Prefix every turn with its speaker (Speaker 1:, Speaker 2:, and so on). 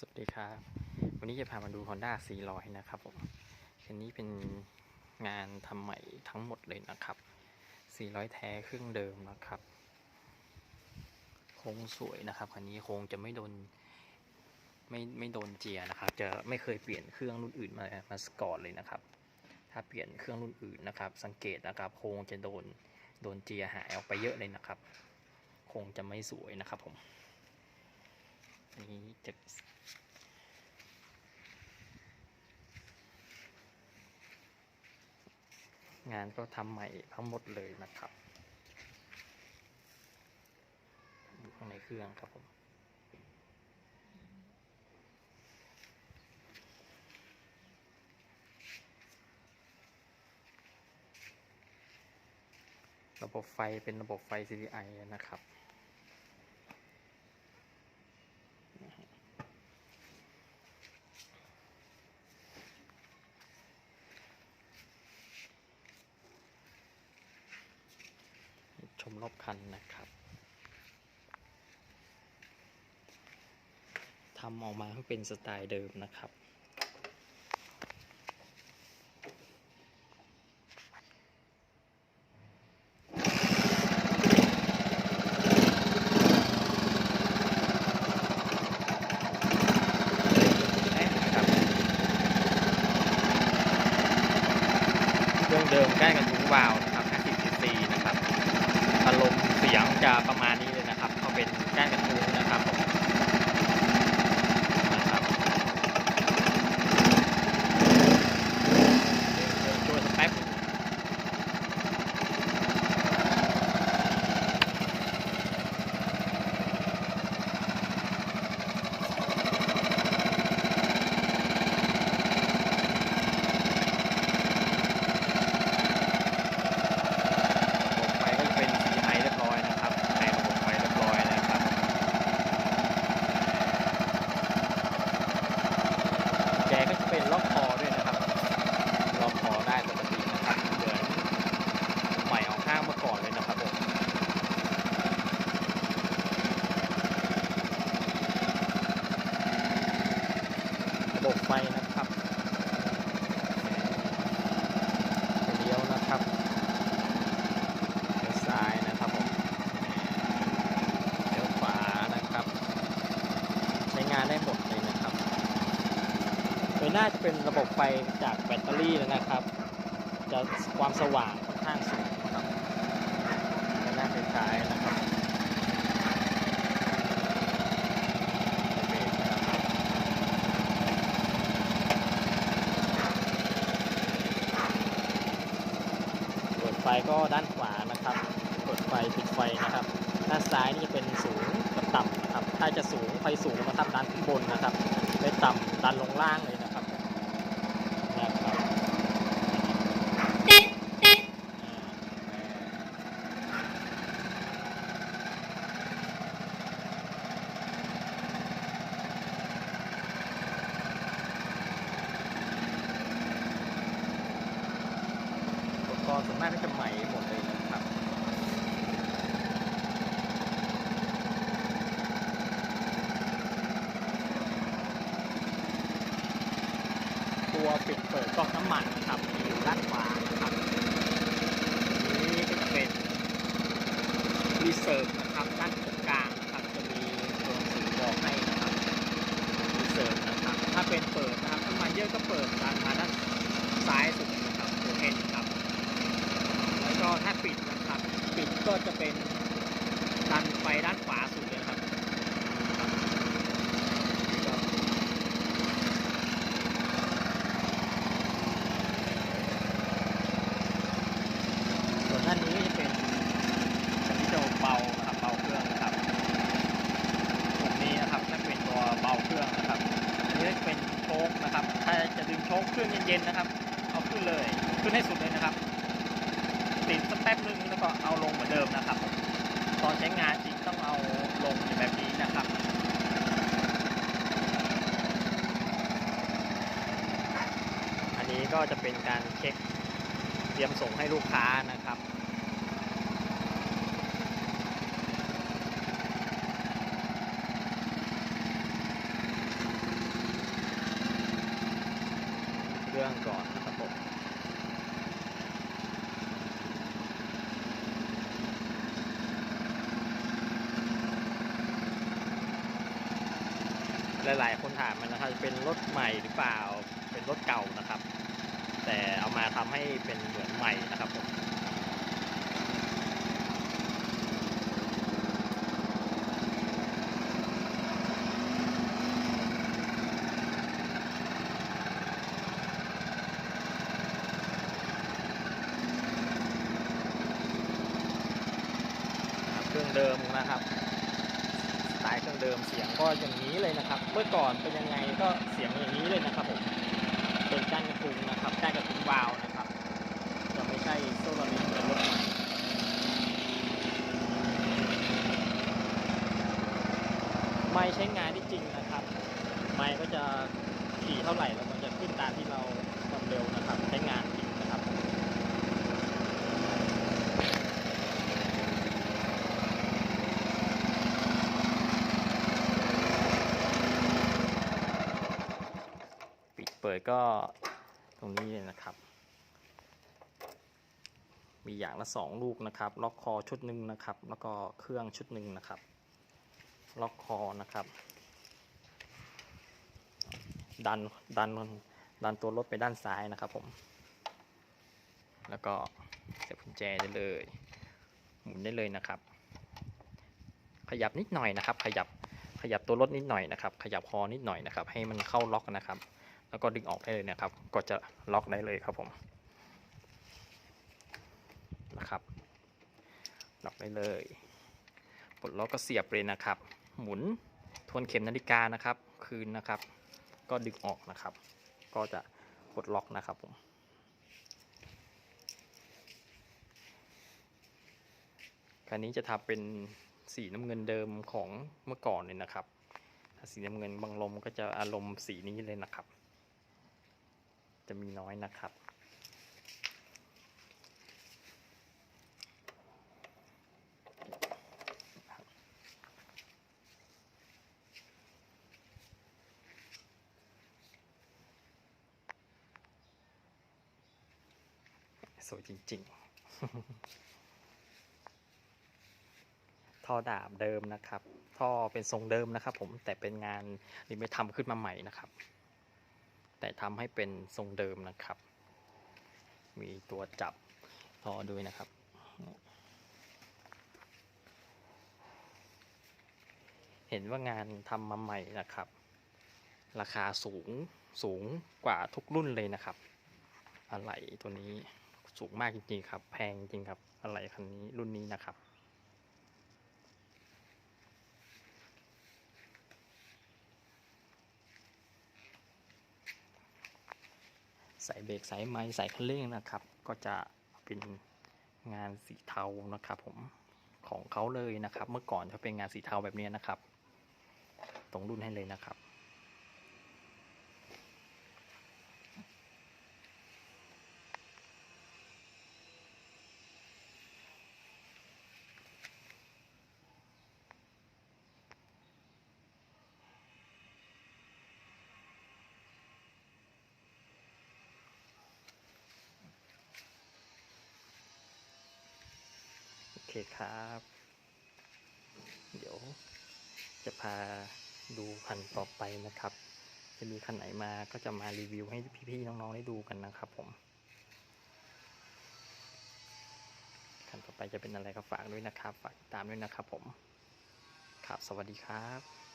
Speaker 1: สวัสดีครับ วันนี้จะพามาดู Honda 400 นะครับผมคันนี้เป็นงานทำใหม่ทั้งหมดเลยนะครับ 400 แท้เครื่องเดิมนะครับ โค้งสวยนะครับคันนี้โค้งจะไม่โดนไม่ไม่โดนเจียนะครับ จะไม่เคยเปลี่ยนเครื่องรุ่นอื่นมามาก่อนเลยนะครับ ถ้าเปลี่ยนเครื่องรุ่นอื่นนะครับ สังเกตนะครับโค้งจะโดนโดนเจียหายออกไปเยอะเลยนะครับ โค้งจะไม่สวยนะครับผมอันนี้จะ งานก็ทำใหม่ทั้งหมดเลยนะครับข้างในเครื่องครับผมระบบไฟเป็นระบบไฟ CDI นะครับ ชมรอบคันนะครับทำออกมาให้เป็นสไตล์เดิมนะครับเครื่องเดิมใกล้กับถุงวาวนะครับ 50 cc นะครับ อารมณ์เสียงจะประมาณนี้เลยนะครับเขาเป็นก้านกระทุงนะครับผมนะครับเดี๋ยวช่วยสักแป๊บหนึ่งระบบไฟก็จะเป็น CI เรียบร้อยนะครับในระบบไฟเรียบร้อยนะครับแกก็จะเป็นล็อกคอด้วยนะครับ ล็อกคอได้ปกตินะครับ เหมือนใหม่ออกห้างเมื่อก่อนเลยนะครับผม ระบบไฟนะครับเลี้ยวนะครับเลี้ยวซ้ายนะครับผมเลี้ยวขวานะครับ ใช้งานได้หมดเลยนะครับโดยน่าจะเป็นระบบไฟจากแบตเตอรี่นะครับ จะความสว่างค่อนข้างสูงนะครับก็น่าคล้ายๆนะครับเบรกนะครับเปิดไฟก็ด้านขวานะครับเปิดไฟปิดไฟนะครับ ด้านซ้ายนี่จะเป็นสูงกับต่ำนะครับ ถ้าจะสูงไฟสูงนะครับดันขึ้นบนนะครับไม่ต่ำดันลงล่างเลยนะครับนะครับอุปกรณ์ ส่วนมากก็จะใหม่หมดเลยนะครับตัวปิดเปิดก๊อกน้ำมันนะครับอยู่ด้านขวานะครับนี้ก็จะเป็นรีเซิร์ฟนะครับด้านกลางนะครับจะมีตัวหนังสือบอกให้นะครับรีเซิร์ฟนะครับถ้าเป็นเปิดนะครับน้ำมันเยอะก็เปิดด้านมาด้านซ้ายสุดนะครับตัวเห็นครับ ก็ถ้าปิดนะครับ ปิดก็จะเป็นดันไปด้านขวาสุดเลยนะครับก็ ส่วนด้านนี้ก็จะเป็นคันที่จะเบานะครับเบาเครื่องนะครับตรงนี้นะครับนั่นเป็นตัวเบาเครื่องนะครับอันนี้จะเป็นโชคนะครับ ถ้าจะดึงโชคเครื่องเย็นๆนะครับ เอาขึ้นเลยขึ้นให้สุดเลยนะครับ ติดสักแป๊บนึงแล้วก็เอาลงเหมือนเดิมนะครับ ต อใช้งานจริงต้องเอาลงแบบนี้นะครับอันนี้ก็จะเป็นการเช็คเตรียมส่งให้ลูกค้านะครับ รื่องก่อนนะครับผม หลาย ๆ คนถามมันนะครับเป็นรถใหม่หรือเปล่า เป็นรถเก่านะครับ แต่เอามาทำให้เป็นเหมือนใหม่นะครับผมเครื่องเดิมนะครับ เครื่องเดิมเสียงก็อย่างนี้เลยนะครับ เมื่อก่อนเป็นยังไงก็เสียงอย่างนี้เลยนะครับผมเป็นก้านกระทุงนะครับก้านกระทุงวาล์วนะครับ จะไม่ใช่โซลาริงเหมือนรถใหม่ไม่ใช้งานที่จริงนะครับ ไม่ก็จะขี่เท่าไหร่แล้วมันจะขึ้นตามที่เราความเร็วนะครับ ใช้งานจริงนะครับ ปิด เปิดก็ตรงนี้เลยนะครับ มีอย่างละสองลูกนะครับ ล็อกคอชุดหนึ่งนะครับ แล้วก็เครื่องชุดหนึ่งนะครับ ล็อกคอนะครับ ดันดันดันตัวรถไปด้านซ้ายนะครับผม แล้วก็เสียบกุญแจได้เลย หมุนได้เลยนะครับ ขยับนิดหน่อยนะครับ ขยับขยับตัวรถนิดหน่อยนะครับ ขยับคอนิดหน่อยนะครับ ให้มันเข้าล็อกนะครับ แล้วก็ดึงออกได้เลยนะครับ ก็จะล็อกได้เลยครับผมนะครับล็อกได้เลยปลดล็อกก็เสียบเลยนะครับ หมุนทวนเข็มนาฬิกานะครับ คืนนะครับ ก็ดึงออกนะครับ ก็จะปลดล็อกนะครับผมคันนี้จะทำเป็นสีน้ำเงินเดิมของเมื่อก่อนเลยนะครับ สีน้ำเงินบางลมก็จะอารมณ์สีนี้เลยนะครับ จะมีน้อยนะครับ สวยจริง ๆท่อดาบเดิมนะครับ ท่อเป็นทรงเดิมนะครับผม แต่เป็นงานนี่ไม่ทำขึ้นมาใหม่นะครับ แต่ทำให้เป็นทรงเดิมนะครับ มีตัวจับท่อด้วยนะครับเห็นว่างานทำมาใหม่นะครับ ราคาสูงสูงกว่าทุกรุ่นเลยนะครับ อะไหล่ตัวนี้สูงมากจริงๆครับ แพงจริงครับ อะไหล่คันนี้รุ่นนี้นะครับ ใส่เบรกสายไม้ใส่คันเร่งนะครับ ก็จะเป็นงานสีเทานะครับผมของเขาเลยนะครับ เมื่อก่อนจะเป็นงานสีเทาแบบนี้นะครับ ตรงรุ่นให้เลยนะครับ คครับ เดี๋ยวจะพาดูคันต่อไปนะครับ จะมีคันไหนมาก็จะมารีวิวให้พี่ๆน้องๆได้ดูกันนะครับผมคันต่อไปจะเป็นอะไรก็ฝากด้วยนะครับ ฝากตามด้วยนะครับผมครับสวัสดีครับ